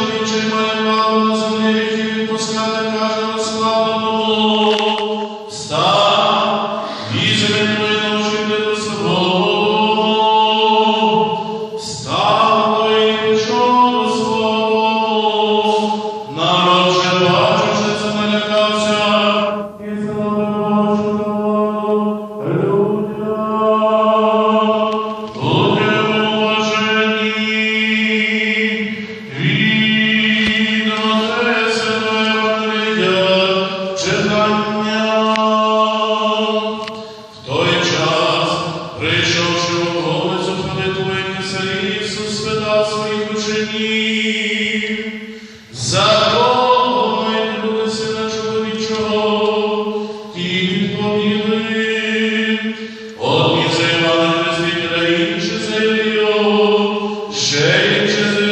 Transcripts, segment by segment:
цей чоловічий учнів, за кого мають на чоловічого, ті відповіли, одні за Івана Хрестителя, інші за Ілію, ще інші за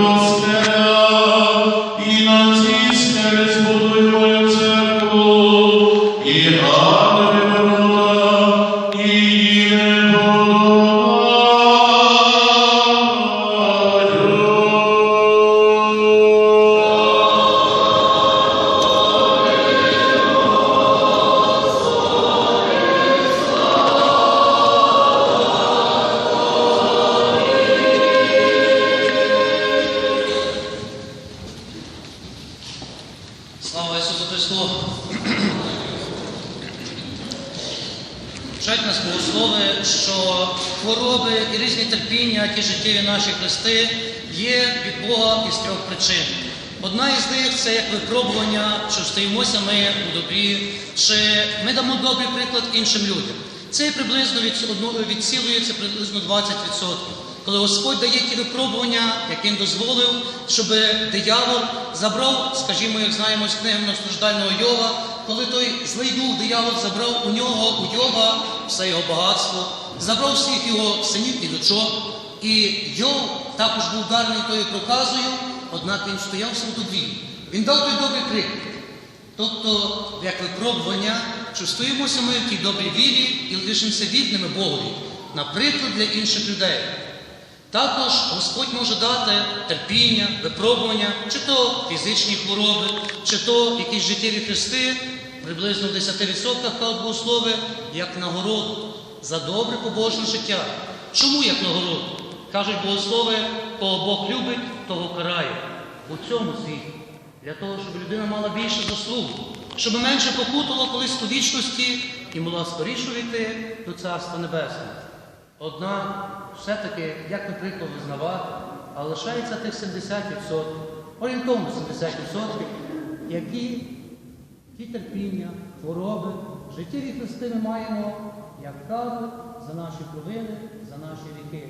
cross Вчать нас богослови, що хвороби і різні терпіння, ті життєві наші хрести, є від Бога із трьох причин. Одна із них це як випробування, що стоїмося ми у добрі, чи ми дамо добрий приклад іншим людям. Це приблизно від, відцілується приблизно 20%. Коли Господь дає ті випробування, як Він дозволив, щоб диявол забрав, скажімо, як знаємо з книги страждального Йова, коли той злий дух диявол забрав у нього, у Йова, все його багатство, забрав всіх його синів і дочок. І Йов також був дарний тою проказою, однак він стояв в. Він дав той добрий приклад. Тобто, як випробування, що стоїмося ми в тій добрій вірі і лишимося вірними Богові, наприклад, для інших людей. Також Господь може дати терпіння, випробування, чи то фізичні хвороби, чи то якісь життєві хрести, приблизно в 10% кажуть богослови, як нагороду за добре побожне життя. Чому як нагороду? Кажуть богослови, кого Бог любить, того карає. У цьому світі. Для того, щоб людина мала більше заслуг, щоб менше покутало колись у вічності і могла скоріше війти до Царства Небесного. Однак, все-таки, як не прикро визнавати, а лишається тих 70%, орієнтовно 70%, які ті терпіння, хвороби, життєві хрести ми маємо, як кару за наші провини, за наші віки.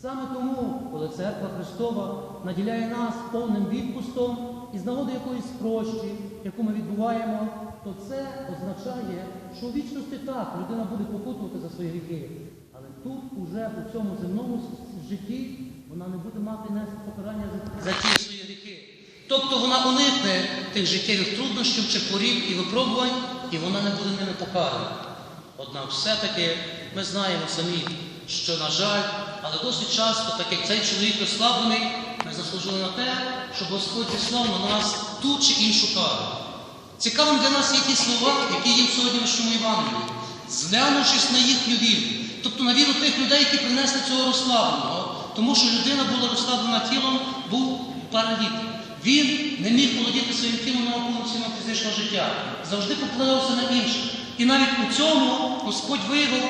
Саме тому, коли церква Христова наділяє нас повним відпустом і з нагоди якоїсь прощі, яку ми відбуваємо, то це означає, що у вічності так людина буде покутувати за свої гріхи. Але тут, уже у цьому земному житті, вона не буде мати покарання за ті свої гріхи. Тобто вона уникне тих життєвих труднощів чи хворіб і випробувань, і вона не буде ними покарана. Однак все-таки ми знаємо самі, що, на жаль, але досить часто, так як цей чоловік розслаблений, ми заслужили на те, щоб Господь зіслав на нас ту чи іншу кару. Цікавим для нас є ті слова, які є в сьогоднішньому Євангелії, зглянувшись на їхню віру, тобто на віру тих людей, які принесли цього розслабленого, тому що людина була розслаблена тілом, був параліт. Він не міг володіти своїм тілом на повноцінного фізичного життя, завжди покладався на інших. І навіть у цьому Господь виявив,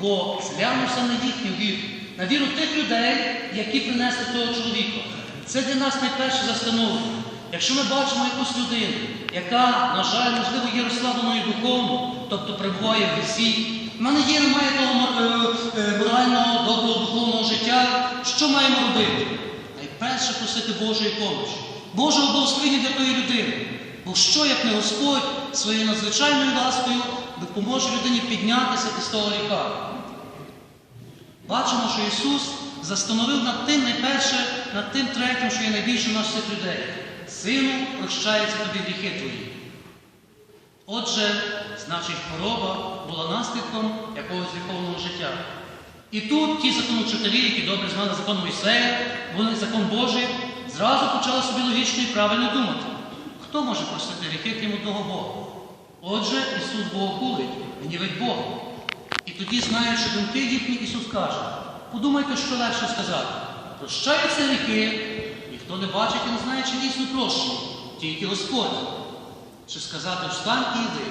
бо зглянувся на їхню віру, на віру тих людей, які принесли того чоловіка. Це для нас найперше застановлення. Якщо ми бачимо якусь людину, яка, на жаль, можливо, є розслабленою духовно, тобто перебуває в весі, в мене є, немає того е, е, морального, доброго духовного життя, що маємо робити? Найперше просити Божої помощі, Божого благословення для тої людини. Бо що, як не Господь своєю надзвичайною ласкою допоможе людині піднятися із того гріха? Бачимо, що Ісус застановив над тим найперше, над тим третім, що є найбільшим наш цих людей. Сину, прощаються тобі гріхи твої. Отже, значить, хвороба була наслідком якогось гріховного життя. І тут ті законовчителі, які добре знали закон Мойсея, вони закон Божий, зразу почали собі логічно і правильно думати. Хто може простити гріхи, крім одного Бога? Отже, Ісус Богохулить, гнівить Бога. І тоді, знаючи думки їхні, Ісус каже, подумайте, що легше сказати. Прощаються гріхи, ніхто не бачить і не знає, чи дійсно прощені, тільки Господь. Чи сказати встань і йди.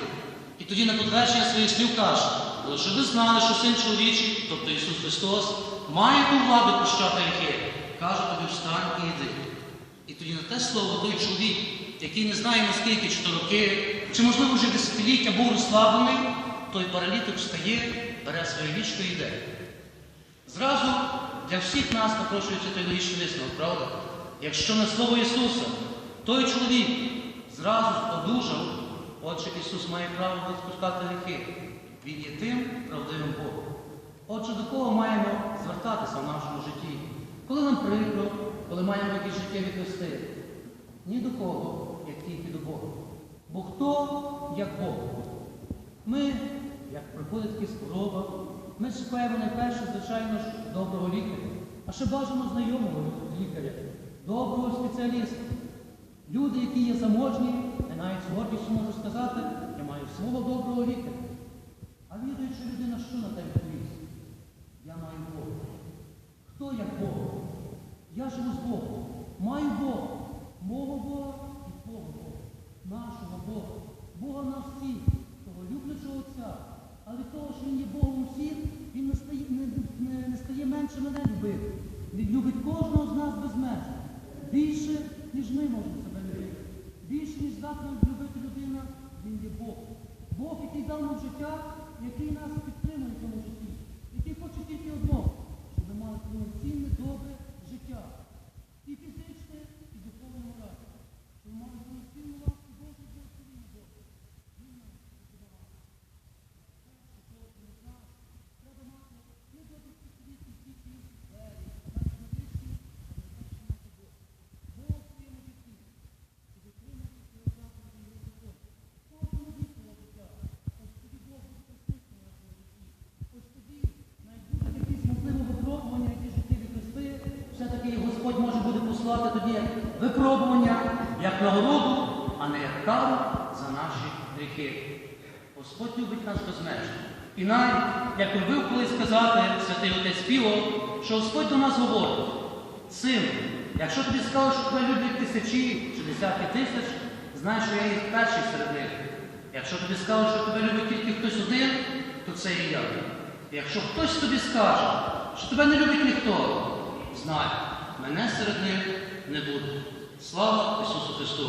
І тоді на підтвердження своїх слів каже, щоб ви знали, що син чоловічий, тобто Ісус Христос, має ту владу прощати гріхи. Каже тобі встань і йди. І тоді на те слово той чоловік, який не знає наскільки, чи то роки, чи можливо вже десятиліття був розслаблений, той паралітик встає, бере своє ліжко і йде. Зразу для всіх нас напрошується той логічний висновок, правда? Якщо на слово Ісуса той чоловік зразу одужав, отже Ісус має право відпускати гріхи. Він є тим правдивим Богом. Отже, до кого маємо звертатися в нашому житті? Коли нам прикро, коли маємо якісь життєві хрести? Ні до кого, як тільки до Бога. Бо хто, як Бог? Ми, як приходить якась хвороба, ми шукаємо найперше, звичайно ж, доброго лікаря, а ще бажано знайомого лікаря, доброго спеціаліста. Люди, які є заможні, я навіть з гордістю можу сказати, я маю свого доброго лікаря. А відаючи людина, що на тебе відповість? Я маю Бога. Хто як Бог? Я живу з Богом. Маю Бога. Мого Бога і твого Бога. Нашого Бога. Бога на всіх, того люблячого Отця. Але від того, що Він є Богом всіх, Він не стає, не, не, не стає менше мене любити. Він любить кожного з нас безмежно. Більше, ніж ми можемо себе любити. Більше, ніж здатна любити людина, він є Бог. Бог, який дав нам життя, який нас підтримує в цьому житті, який хоче тільки одного, щоб ми мали повноцінне, добре життя. І фізичне, і духовне моральне. Щоб ми мали повноцінну ласку Божу благословіння Бога. Він нам подавав. Перше, того, що ми знаємо, треба мати не добрі спеціалістів тільки двері, навіть медичні, а найперше мати Бога. Бог в своєму житті, щоб отримати свого заповіді і його закон. Кожному віку життя. Ось тоді Бог буде присутній на нашому житті. Ось тоді найбудуть якісь можливо випробування, які життєві хрести, все-таки Господь може буде послати тоді випробування, як нагороду, а не як кару за наші гріхи. Господь любить нас безмежно. І навіть, як любив колись сказати святий отець Піво, що Господь до нас говорить, син, якщо тобі скажуть, що тебе люблять тисячі чи десятки тисяч, знай, що я є перший серед них. Якщо тобі скажуть, що тебе любить тільки хтось один, то це і я. Якщо хтось тобі скаже, що тебе не любить ніхто, знай, мене серед них не буде. Слава Ісусу Христу!